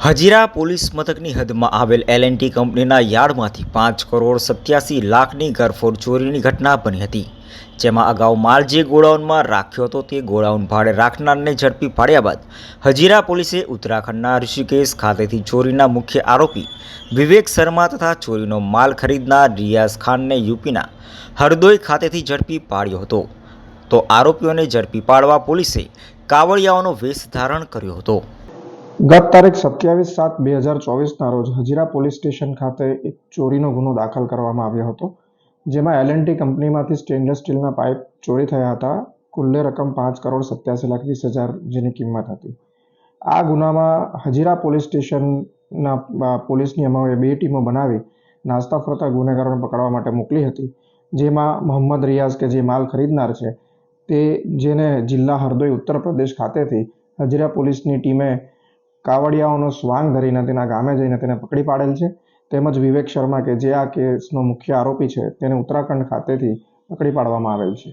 Hazira police મથકની હદમાં આવેલ L and T કંપનીના યાર્ડમાંથી પાંચ કરોડ સત્યાસી લાખની ઘરફોડ ચોરીની ઘટના બની હતી, જેમાં અગાઉ માલ જે ગોડાઉનમાં રાખ્યો હતો તે ગોડાઉન ભાડે રાખનારને ઝડપી પાડ્યા બાદ હજીરા પોલીસે ઉત્તરાખંડના ઋષિકેશ ખાતેથી ચોરીના મુખ્ય આરોપી વિવેક શર્મા તથા ચોરીનો માલ ખરીદનાર રિયાઝ ખાનને યુપીના હરદોઈ ખાતેથી ઝડપી પાડ્યો હતો. તો આરોપીઓને ઝડપી પાડવા પોલીસે કાવડિયાઓનો વેશ ધારણ કર્યો હતો. ગત તારીખ સત્યાવીસ સાત બે હજાર ચોવીસના રોજ હજીરા પોલીસ સ્ટેશન ખાતે એક ચોરીનો ગુનો દાખલ કરવામાં આવ્યો હતો, જેમાં એલએનટી કંપનીમાંથી સ્ટેનલેસ સ્ટીલના પાઇપ ચોરી થયા હતા. કુલ્લે રકમ પાંચ કરોડ સત્યાસી લાખ વીસ હજાર જેની કિંમત હતી. આ ગુનામાં હજીરા પોલીસ સ્ટેશનના પોલીસની અમારે બે ટીમો બનાવી નાસ્તા ફરતા ગુનેગારોને પકડવા માટે મોકલી હતી, જેમાં મોહમ્મદ રિયાઝ કે જે માલ ખરીદનાર છે તે જેને જિલ્લા હરદોઈ ઉત્તર પ્રદેશ ખાતેથી હજીરા પોલીસની ટીમે કાવડિયાઓનો સ્વાંગ ધરીને તેના ગામે જઈને તેને પકડી પાડેલ છે. તેમજ વિવેક શર્મા કે જે આ કેસનો મુખ્ય આરોપી છે, તેને ઉત્તરાખંડ ખાતેથી પકડી પાડવામાં આવેલ છે.